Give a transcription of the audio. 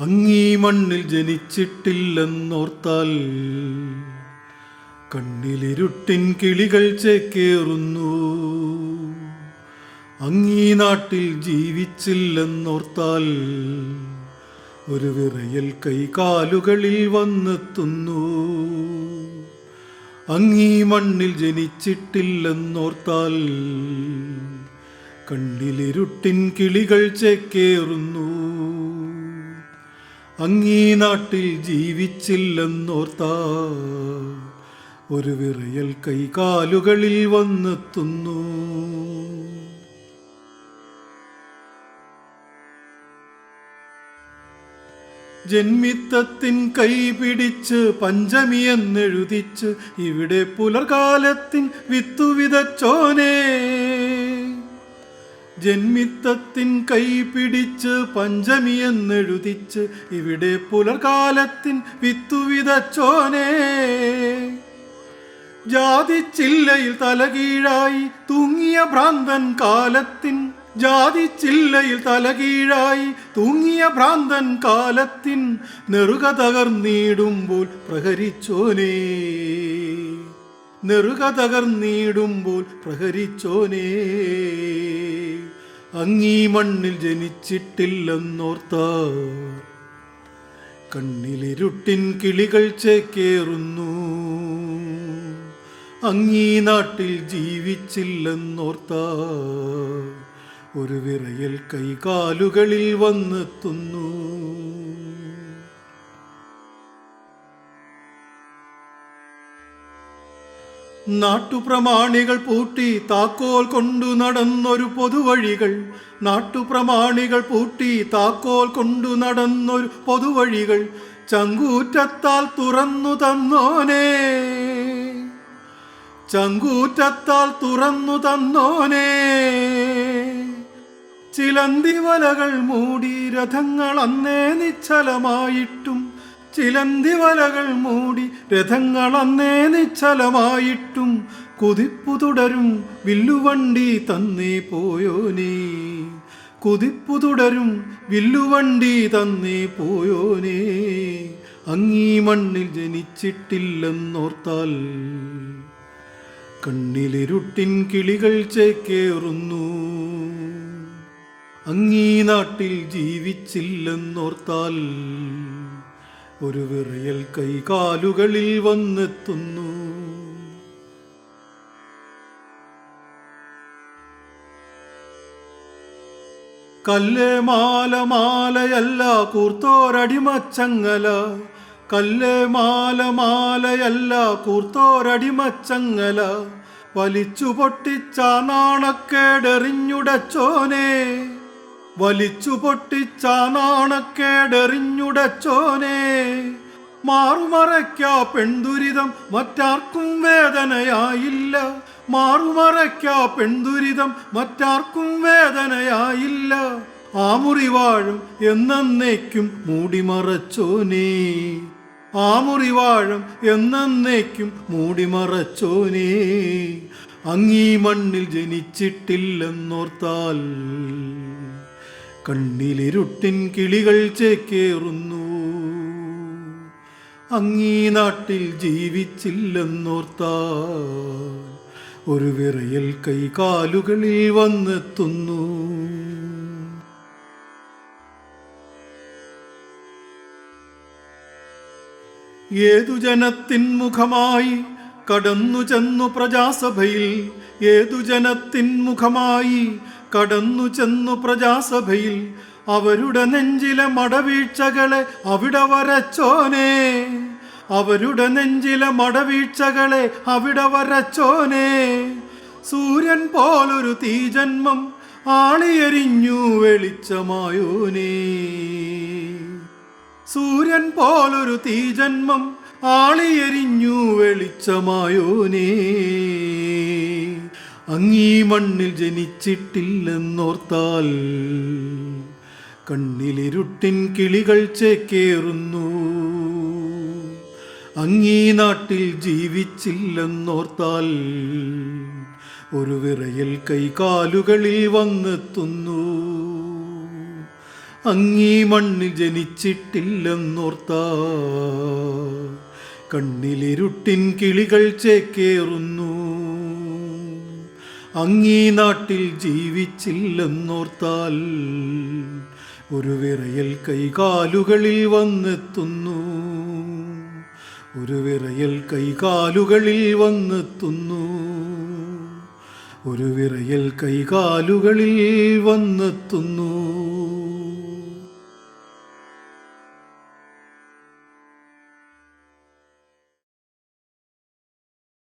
അങ്ങീ മണ്ണിൽ ജനിച്ചിട്ടില്ലെന്നോർത്താൽ കണ്ണിലിരുട്ടിൻ കിളികൾ ചേക്കേറുന്നു. അങ്ങീ നാട്ടിൽ ജീവിച്ചില്ലെന്നോർത്താൽ ഒരു വിറയൽ കൈകാലുകളിൽ വന്നെത്തുന്നു. അങ്ങീ മണ്ണിൽ ജനിച്ചിട്ടില്ലെന്നോർത്താൽ കണ്ണിലിരുട്ടിൻ കിളികൾ ചേക്കേറുന്നു. അങ്ങീ നാട്ടിൽ ജീവിച്ചില്ലെന്നോർത്താ. ഒരു വിറയൽ കൈകാലുകളിൽ വന്നെത്തുന്നു. ജന്മിത്തത്തിൻ കൈപിടിച്ച് പഞ്ചമി എന്നെഴുതിച്ച് ഇവിടെ പുലർകാലത്തിൻ വിത്തു വിതച്ചോനേ ജന്മിത്തത്തിൻ കൈ പിടിച്ച് പഞ്ചമി എന്നെഴുതിച്ച് ഇവിടെ പുലർകാലത്തിൻ വിത്തുവിതച്ചോനേ ജാതിച്ചില്ലയിൽ തലകീഴായി തൂങ്ങിയ ഭ്രാന്തൻ കാലത്തിൻ ജാതിച്ചില്ലയിൽ തലകീഴായി തൂങ്ങിയ ഭ്രാന്തൻ കാലത്തിൻ നെറുക തകർന്നിടുമ്പോൾ പ്രഹരിച്ചോനേ. നെറുക തകർന്നിടുമ്പോൾ പ്രഹരിച്ചോനേ. അങ്ങീ മണ്ണിൽ ജനിച്ചിട്ടില്ലെന്നോർത്ത കണ്ണിലിരുട്ടിൻ കിളികൾ ചേക്കേറുന്നു. അങ്ങീ നാട്ടിൽ ജീവിച്ചില്ലെന്നോർത്ത ഒരു വിറയൽ കൈകാലുകളിൽ വന്നെത്തുന്നു. നാട്ടുപ്രമാണികൾ പൂട്ടി താക്കോൽ കൊണ്ടു നടന്നൊരു പൊതുവഴികൾ. നാട്ടുപ്രമാണികൾ പൂട്ടി താക്കോൽ കൊണ്ടു നടന്നൊരു പൊതുവഴികൾ. ചങ്കൂറ്റത്താൽ തുറന്നു തന്നോനെ. ചങ്കൂറ്റത്താൽ തുറന്നു തന്നോനെ. ചിലന്തി വലകൾ മൂടി രഥങ്ങൾ അന്നേ നിശ്ചലമായിട്ടും ചിലന്തി വലകൾ മൂടി രഥങ്ങൾ അന്നേ നിശ്ചലമായിട്ടും കുതിപ്പു തുടരും. വില്ലുവണ്ടി തന്നേ പോയോനേ കുതിപ്പു തുടരും. വില്ലുവണ്ടി തന്നേ പോയോനേ അങ്ങീ മണ്ണിൽ ജനിച്ചിട്ടില്ലെന്നോർത്താൽ കണ്ണിലിരുട്ടിൻ കിളികൾ ചേക്കേറുന്നു. അങ്ങീ നാട്ടിൽ ജീവിച്ചില്ലെന്നോർത്താൽ ഒരു വിറയൽ കൈകാലുകളിൽ വന്നെത്തുന്നു. കല്ലേ മാല മാലയല്ല കൂർത്തോരടിമച്ചങ്ങല. കല്ലേ മാല മാലയല്ല കൂർത്തോരടിമച്ചങ്ങല. വലിച്ചു പൊട്ടിച്ച നാണക്കേടെറിഞ്ഞുടച്ചോനെ. വലിച്ചു പൊട്ടിച്ച നാണക്കേടെറിഞ്ഞുടച്ചോനെ മാറുമറയ്ക്ക പെൺദുരിതം മറ്റാർക്കും വേദനയായില്ല. മാറുമറയ്ക്ക പെൺദുരിതം മറ്റാർക്കും വേദനയായില്ല. ആ മുറി വാഴും എന്നേക്കും മൂടിമറച്ചോനേ. ആ മുറിവാഴം എന്നേക്കും മൂടിമറച്ചോനേ. അങ്ങീ മണ്ണിൽ ജനിച്ചിട്ടില്ലെന്നോർത്താൽ കണ്ണിലിരുട്ടിൻ കിളികൾ ചേക്കേറുന്നു. അങ്ങീ നാട്ടിൽ ജീവിച്ചില്ലെന്നോർത്താൽ ഒരു വിറയൽ കൈകാലുകളിൽ വന്നെത്തുന്നു. ഏതു ജനത്തിൻ മുഖമായി കടന്നു ചെന്നു പ്രജാസഭയിൽ ഏതു ജനത്തിൻ മുഖമായി കടന്നു ചെന്നു പ്രജാസഭയിൽ അവരുടെ നെഞ്ചിലെ മടവീഴ്ചകളെ അവിടെ വരച്ചോനെ. അവരുടെ നെഞ്ചിലെ മടവീഴ്ചകളെ അവിടെ വരച്ചോനെ. സൂര്യൻ പോലൊരു തീജന്മം ആളിയെരിഞ്ഞു വെളിച്ചമായോനേ. സൂര്യൻ പോലൊരു തീജന്മം ആളിയെരിഞ്ഞു വെളിച്ചമായോനേ. അങ്ങീ മണ്ണിൽ ജനിച്ചിട്ടില്ലെന്നോർത്താൽ കണ്ണിലിരുട്ടിൻ കിളികൾ ചേക്കേറുന്നു. അങ്ങീ നാട്ടിൽ ജീവിച്ചില്ലെന്നോർത്താൽ ഒരു വിറയൽ കൈകാലുകളിൽ വന്നെത്തുന്നു. അങ്ങീ മണ്ണിൽ ജനിച്ചിട്ടില്ലെന്നോർത്താ കണ്ണിലിരുട്ടിൻ കിളികൾ ചേക്കേറുന്നു. അങ്ങീ നാട്ടിൽ ജീവിച്ചില്ലെന്നോർത്താൽ ഒരു വിറയൽ കൈകാലുകളിൽ വന്നെത്തുന്നു. ഒരു വിറയൽ കൈകാലുകളിൽ വന്നെത്തുന്നു. ഒരു വിറയൽ കൈകാലുകളിൽ വന്നെത്തുന്നു.